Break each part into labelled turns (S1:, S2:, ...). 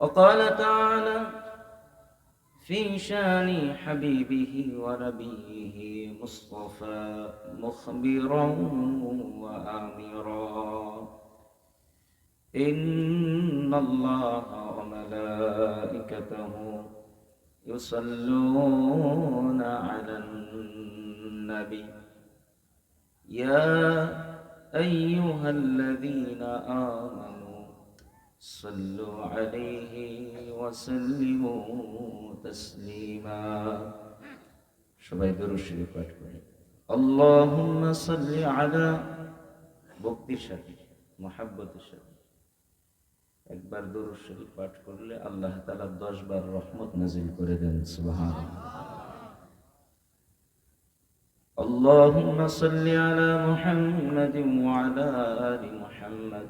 S1: وقال تعالى في شان حبيبه ونبيه مصطفى مخبرا وآمرا. إن الله وملائكته يصلون على النبي. يا أيها الذين آمنوا صلوا عليه وسلموا تسليما সবাই দরুদ শরীফ পাঠ করে اللهم صل على ভক্তির সাথে মহাব্বতের সাথে একবার দরুদ শরীফ পাঠ করলে আল্লাহ তাআলা 10 বার রহমত নাজিল করে দেন সুবহানাল্লাহ اللهم صل على محمد وعلى آل محمد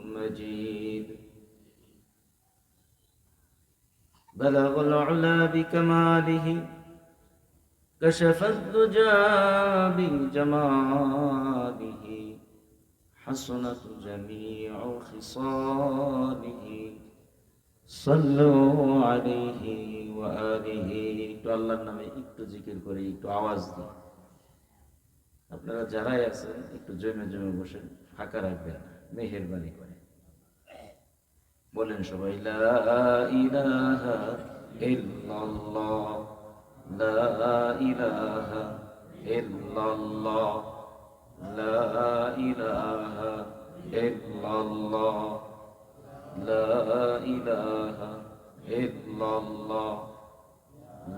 S1: بلغ العلا بكماله كشف الدجى بجماله حسنت جميع خصاله صلوا عليه وآله একটু আল্লাহর নামে একটু জিকির করে একটু আওয়াজ দিই আপনারা যারাই আছেন একটু জমে জমে বসেন ফাঁকা রাখবেন না মেহেরবানি করে বলেন সবাই লা ইলাহা ইল্লাল্লাহ লা ইলাহা ইল্লাল্লাহ লা ইলাহা ইল্লাল্লাহ লা ইলাহা ইল্লাল্লাহ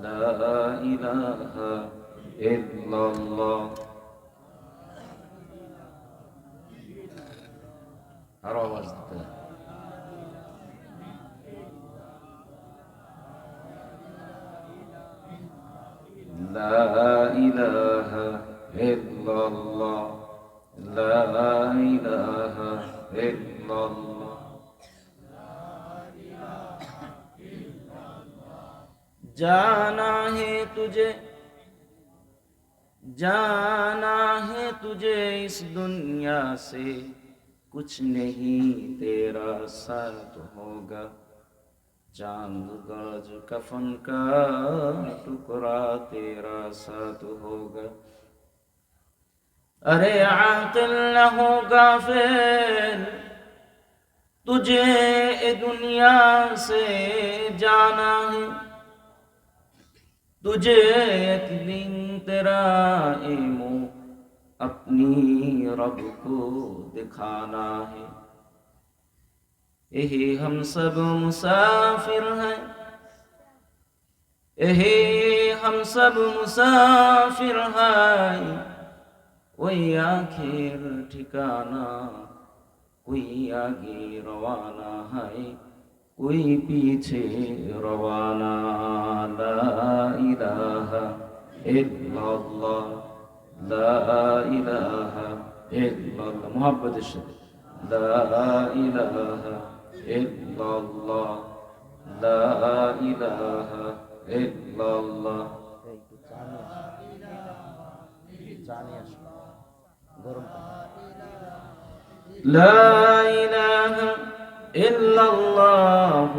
S1: লা ইলাহা ইল্লাল্লাহ আরো আওয়াজ দিতে لا إله إلا الله لا إله إلا الله जाना है तुझे जाना है तुझे इस दुनिया से कुछ नहीं तेरा साथ होगा चाँद गरज कफन का टुकड़ा तेरा साथ होगा। अरे आकिल न होगा फिर, तुझे ए दुनिया से जाना है। तुझे एक दिन तेरा मुँह अपनी रब को दिखाना है। यही हम सब मुसाफिर हैं यही हम सब मुसाफिर हैं वही आखिर ठिकाना कोई आगे रवाना है कोई पीछे रवाना ला इलाहा इल्लल्लाह ला इलाहा इल्लल्लाह मोहब्बत से ला इलाहा ইল্লাল্লাহ লা ইলাহা
S2: إلا الله لا إله إلا الله.
S1: لا إله إلا الله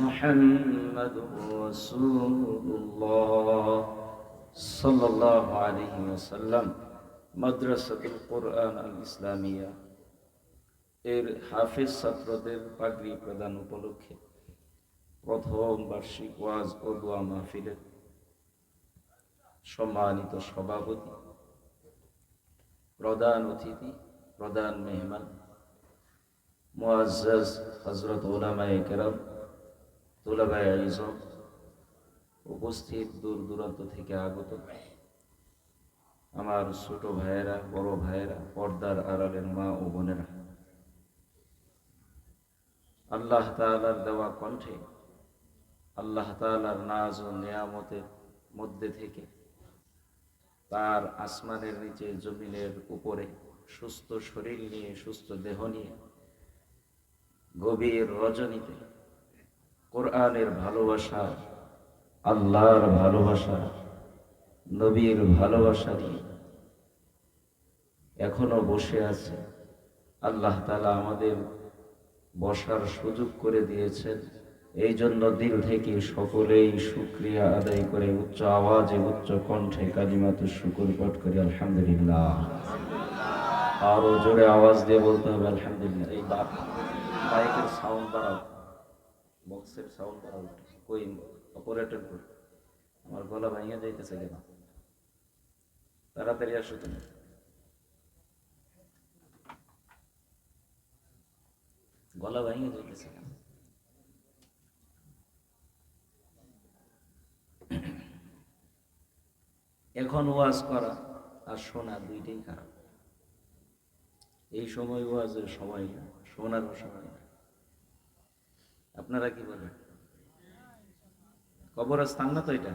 S1: محمد رسول الله صلى الله عليه وسلم. مدرسة القرآن الإسلامية. এর হাফিজ ছাত্রদের পাগড়ি প্রদান উপলক্ষে প্রথম বার্ষিক ওয়াজ ও দোয়া মাহফিলের সম্মানিত সভাপতি, প্রধান অতিথি, প্রধান মেহমান মুআজ্জাজ হজরত ওলামায়ে কেরাম তোলাবায় আইজম উপস্থিত দূর দূরান্ত থেকে আগত আমার ছোট ভাইয়েরা, বড় ভাইয়েরা, পর্দার আড়ালের মা ও বোনেরা। আল্লাহ তাআলার দেওয়া কণ্ঠে, আল্লাহ তাআলার নাজ ও নিয়ামতের মধ্যে থেকে তার আসমানের নিচে জমিনের উপরে সুস্থ শরীর নিয়ে, সুস্থ দেহ নিয়ে গভীর রজনীতে কোরআনের ভালোবাসা, আল্লাহর ভালোবাসা, নবীর ভালোবাসা নিয়ে এখনও বসে আছে। আল্লাহ তালা আমাদের বসার সুযোগ করে দিয়েছেন। এই জন্য দিল থেকে সকলেই শুক্রিয়া আদায় করে উচ্চ আওয়াজে উচ্চ কণ্ঠে কালিমাতু শুকুর পাঠ করি, আলহামদুলিল্লাহ। আরও জোরে আওয়াজ দিয়ে বলতে হবে, আলহামদুলিল্লাহ। এই বাপ, মাইকের সাউন্ড বাড়াও। বক্সের সাউন্ড বাড়াও। কই অপারেটর আমার গলা ভাঙিয়ে যাইতেছে কেন? তাড়াতাড়ি আসো তুমি। গলা যাইতেছে কেন এখন ওয়াজ করা আর শোনা দুইটাই খারাপ। এই সময় ওয়াজের সময় না শোনারও সময় না। আপনারা কি বলেন? কবরস্থান না তো এটা?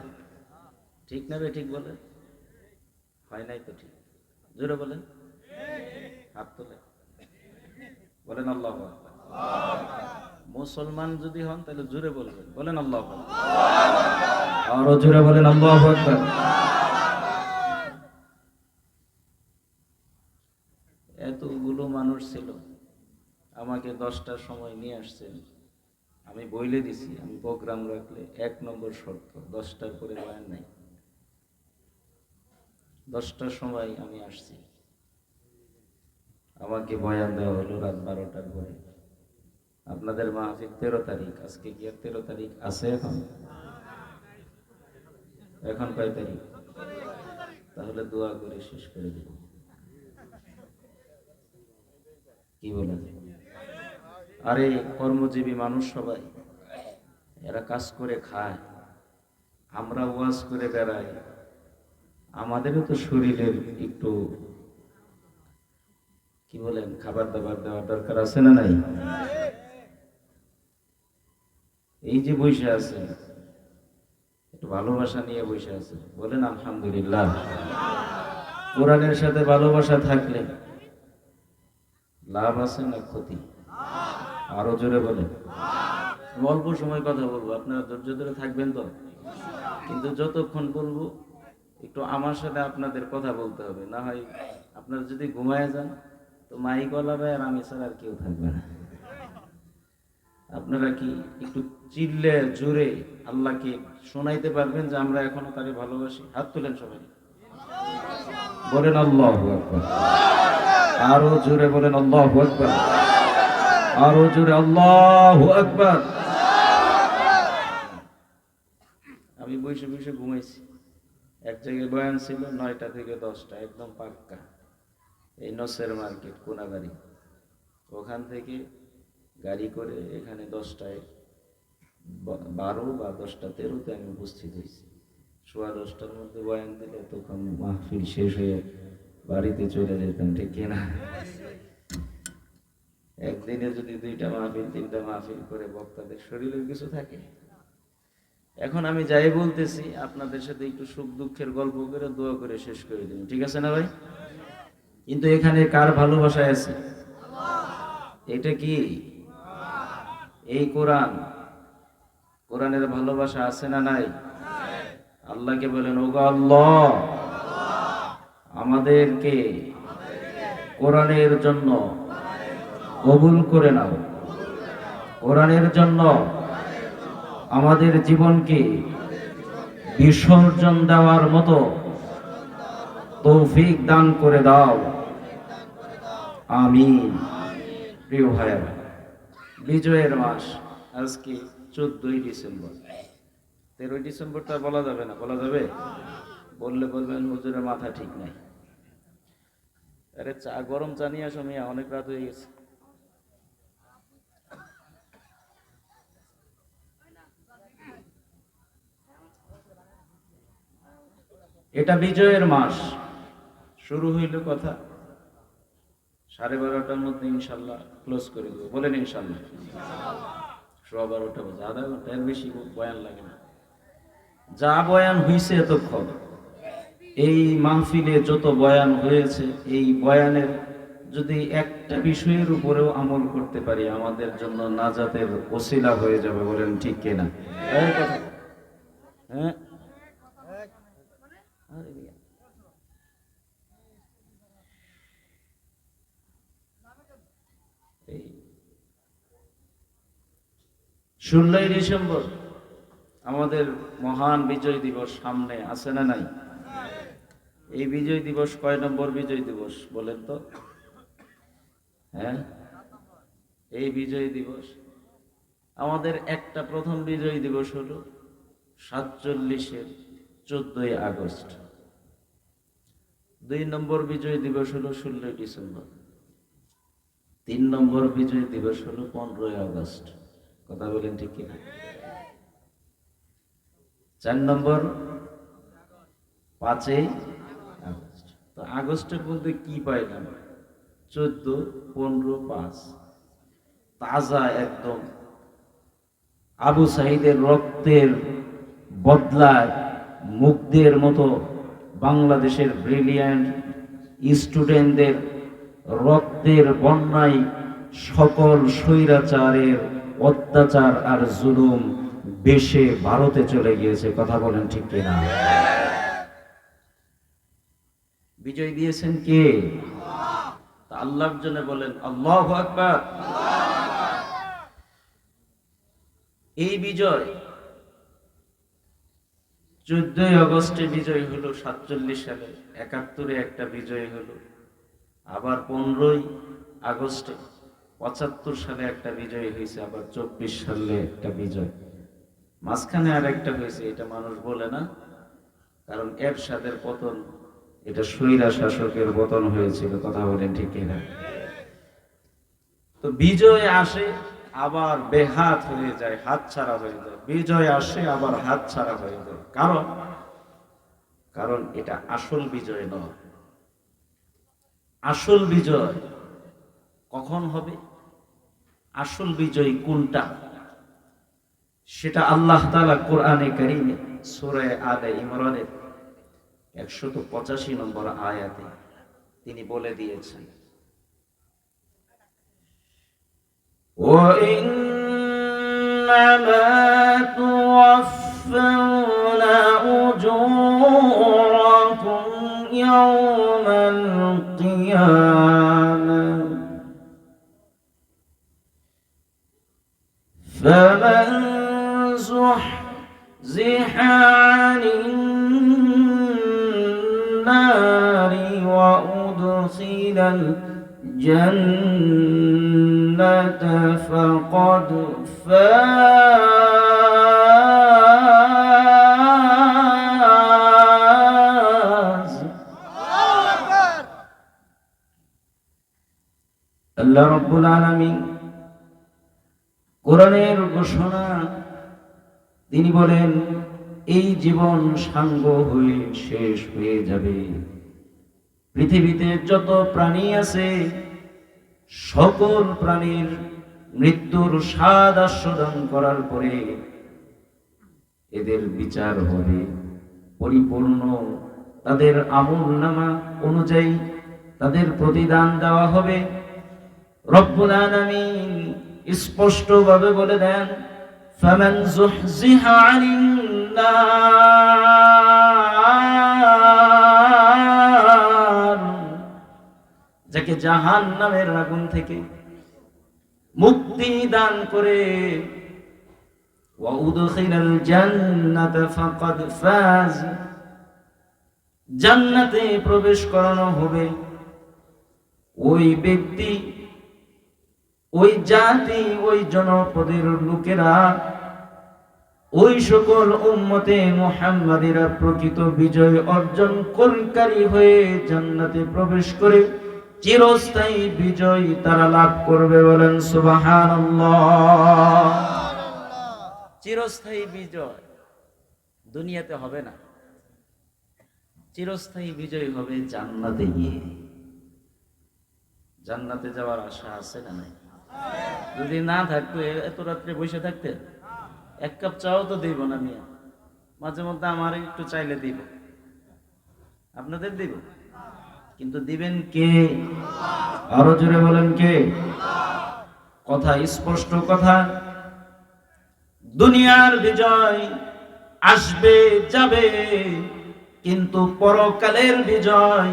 S1: ঠিক না বে ঠিক বলে? হয় নাই তো ঠিক। জোরে বলেন। হাত তোলে বলেন আল্লাহ। মুসলমান যদি হন তাহলে জোরে বলবেন। বলেন আল্লাহ আরও জোরে বলেন আল্লাহ আকবার। এতগুলো মানুষ ছিল। আমাকে দশটার সময় নিয়ে আসছেন। আমি বইলে দিছি আমি প্রোগ্রাম রাখলে এক নম্বর শর্ত দশটার পরে বয়ান নাই। দশটার সময় আমি আসছি। আমাকে বয়ান দেওয়া হলো রাত বারোটার পরে। আপনাদের মাহফিল তেরো তারিখ, আজকে কি আর তেরো তারিখ? আছে এখন? এখন কয় তারিখ? তাহলে দোয়া করে শেষ করে দেব। কি বলেন আরে, কর্মজীবী মানুষ সবাই, এরা কাজ করে খায়, আমরা ওয়াজ করে বেড়াই, আমাদেরও তো শরীরের একটু, কি বলেন, খাবার দাবার দেওয়ার দরকার আছে না নাই? এই যে বসে আছে একটু ভালোবাসা নিয়ে বসে আছে বলেন আলহামদুলিল্লাহ। কোরআনের সাথে ভালোবাসা থাকলে লাভ আছে না ক্ষতি? আরও জোরে বলেন। অল্প সময় কথা বলব, আপনারা ধৈর্য ধরে থাকবেন তো? কিন্তু যতক্ষণ বলব, একটু আমার সাথে আপনাদের কথা বলতে হবে, না হয় আপনারা যদি ঘুমায় যান, তো মাইক ওলাবে আর আমি ছাড়া আর কেউ থাকবে না। আপনারা কি একটু চিল্লে জোরে আল্লাহকে শোনাইতে পারবেন যে আমরা এখনও তাকে ভালোবাসি? হাত তুলেন সবাই। বলেন আল্লাহ আরও জোরে বলেন আল্লাহ আকবার। আরও জোরে আল্লাহ আকবার। আমি বসে বসে ঘুমাইছি। এক জায়গায় বয়ান ছিল, নয়টা থেকে দশটা, একদম পাক্কা। এই নসের মার্কেট কোনাগাড়ি ওখান থেকে গাড়ি করে এখানে দশটায় বারো বা দশটা, তেরোতে আমি উপস্থিত হয়েছি। সোয়া দশটার মধ্যে বয়ান দিলে তখন মাহফিল শেষ হয়ে বাড়িতে চলে যেতাম, ঠিক কিনা একদিনে যদি দুইটা মাহফিল, তিনটা মাহফিল করে বক্তাদের শরীরের কিছু থাকে? এখন আমি যাই বলতেছি, আপনাদের সাথে একটু সুখ দুঃখের গল্প করে দোয়া করে শেষ করে দিন, ঠিক আছে না ভাই? কিন্তু এখানে কার ভালোবাসা আছে? এটা কি এই কোরআন, কোরআনের ভালোবাসা আছে না নাই? আল্লাহকে বলেন, ওগো আল্লাহ, আমাদেরকে কোরআনের জন্য কবুল করে নাও। কোরআনের জন্য আমাদের জীবনকে বিসর্জন দেওয়ার মতো তৌফিক দান করে দাও। আমিন। প্রিয় ভাইয়েরা বিজয়ের মাস। আজকে? চোদ্দই ডিসেম্বর। তেরোই ডিসেম্বর ডিসেম্বরটা বলা যাবে না? বলা যাবে? বললে বলবেন হুজুরের মাথা ঠিক নাই। আরে চা গরম চা নিয়ে আসো মিয়া অনেক রাত হয়ে গেছে। এটা বিজয়ের মাস। শুরু হইল কথা। সাড়ে বারোটার মধ্যে ইনশাল্লাহ ক্লোজ করে দেবো। বলেন ইনশাল্লাহ। সোয়া বারোটা বাজে। আধা ঘণ্টা, এর বেশি বয়ান লাগে না। যা বয়ান হয়েছে এতক্ষণ। এই মাহফিলে যত বয়ান হয়েছে, এই বয়ানের যদি একটা বিষয়ের উপরেও আমল করতে পারি, আমাদের জন্য নাজাতের ওসিলা হয়ে যাবে, বলেন ঠিক কিনা? কথা। হ্যাঁ আরে মিয়া। এই ষোলোই ডিসেম্বর, আমাদের মহান বিজয় দিবস সামনে আছে না নাই? এই বিজয় দিবস কয় নম্বর বিজয় দিবস বলেন তো? হ্যাঁ? এই বিজয় দিবস, আমাদের একটা প্রথম বিজয় দিবস হলো সাতচল্লিশের চোদ্দই আগস্ট। দুই নম্বর বিজয় দিবস হলো ষোলোই ডিসেম্বর। তিন নম্বর বিজয় দিবস হলো পনেরোই আগস্ট। কথা বলেন ঠিক কিনা? চার নম্বর, পাঁচই আগস্ট। তো আগস্টের মধ্যে কি পাইলাম চোদ্দ, পনেরো, পাঁচ। তাজা একদম আবু সাহিদের রক্তের বদলায় মুগ্ধের মতো বাংলাদেশের ব্রিলিয়ান্ট স্টুডেন্টদের রক্তের বন্যায় সকল স্বৈরাচারের অত্যাচার আর জুলুম বেশে ভারতে চলে গিয়েছে, কথা বলেন ঠিক কিনা? বিজয় দিয়েছেন কে? আল্লাহর জন্য বলেন, আল্লাহ আকবার। এই বিজয় চোদ্দই আগস্টে বিজয় হলো, সাতচল্লিশ সালে একাত্তরে একটা বিজয় হলো, আবার পনেরোই আগস্টে পঁচাত্তর সালে একটা বিজয় হয়েছে, আবার চব্বিশ সালে একটা বিজয়। মাঝখানে আর একটা হয়েছে, এটা মানুষ বলে না, কারণ এরশাদের পতন, এটা স্বৈরা শাসকের পতন হয়েছিল, কথা বলেন ঠিক কিনা। তো বিজয় আসে, আবার বেহাত হয়ে যায়, হাত ছাড়া হয়ে যায়। বিজয় আসে, আবার হাত ছাড়া হয়ে যায়। কারণ কারণ এটা আসল বিজয় নয়। আসল বিজয় কখন হবে আসল বিজয় কোনটা সেটা আল্লাহ তালা কোরআনে কারিমে সুরে আলে ইমরানের একশত পঁচাশি নম্বর আয়াতে তিনি বলে দিয়েছেন وإنما توفون أجوركم يوم القيامة فمن زحزح عن النار وأدخل الجنة فقد فاز. الله رب العالمين. কোরআনের ঘোষণা, তিনি বলেন, এই জীবন সাঙ্গ হয়ে শেষ হয়ে যাবে। পৃথিবীতে যত প্রাণী আছে, সকল প্রাণীর মৃত্যুর স্বাদ আস্বাদন করার পরে এদের বিচার হবে। পরিপূর্ণ তাদের আমল নামা অনুযায়ী তাদের প্রতিদান দেওয়া হবে। রব্বুল আলামিন স্পষ্ট ভাবে বলে দেন নার যাকে জাহান্নামের আগুন থেকে মুক্তি দান করে জান্নাতা জান্নাতে প্রবেশ করানো হবে। ওই ব্যক্তি ওই জাতি, ওই জনপদের লোকেরা ওই সকল উম্মতে মুহাম্মাদিরা প্রকৃত বিজয় অর্জন করকারী হয়ে জান্নাতে প্রবেশ করে চিরস্থায়ী বিজয় তারা লাভ করবে বলেন সুবহানাল্লাহ। চিরস্থায়ী বিজয় দুনিয়াতে হবে না। চিরস্থায়ী বিজয় হবে জান্নাতে গিয়ে। জান্নাতে যাওয়ার আশা আছে না নাই? যদি না থাকতো এত রাত্রে বসে থাকতে এক কাপ চাও তো দিব না মিয়া। মাঝে মধ্যে আমার একটু চাইলে দিব। আপনাদের দিব? কিন্তু দিবেন কে? আরও জোরে বলেন কে? কথা, স্পষ্ট কথা। দুনিয়ার বিজয় আসবে, যাবে, কিন্তু পরকালের বিজয়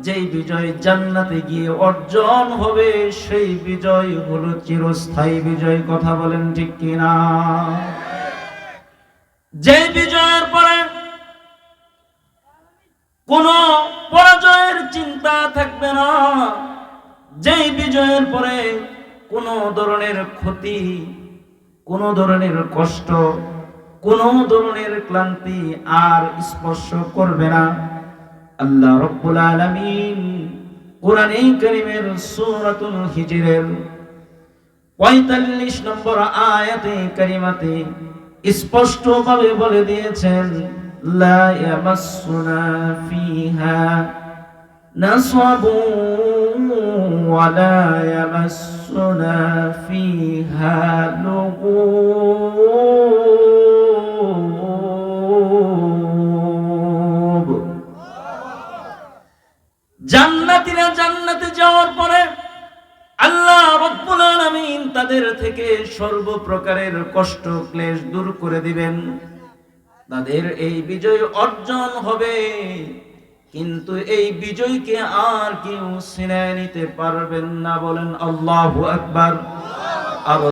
S1: যেই বিজয় জান্নাতে গিয়ে অর্জন হবে, সেই বিজয় হলো চিরস্থায়ী বিজয়, কথা বলেন ঠিক কিনা? যেই বিজয়ের পরে কোন পরাজয়ের চিন্তা থাকবে না, যেই বিজয়ের পরে কোন ধরনের ক্ষতি, কোন ধরনের কষ্ট, কোন ধরনের ক্লান্তি আর স্পর্শ করবে না। আল্লাহ রব্বুল আলামিন কোরআনে কারীমের সূরাতুল হিজরের 45 নম্বর আয়াতে, কারিমাতে স্পষ্টভাবে বলে দিয়েছেন, লা ইয়ামাসসুনা ফিহা নাসাবু ওয়ালা ইয়ামাসসুনা ফিহা তাদের থেকে সর্বপ্রকারের কষ্ট, ক্লেশ দূর করে দিবেন। তাদের এই বিজয় অর্জন হবে। কিন্তু এই বিজয়কে আর কেউ সিনে নিতে পারবেন না বলেন আল্লাহ আকবার। আর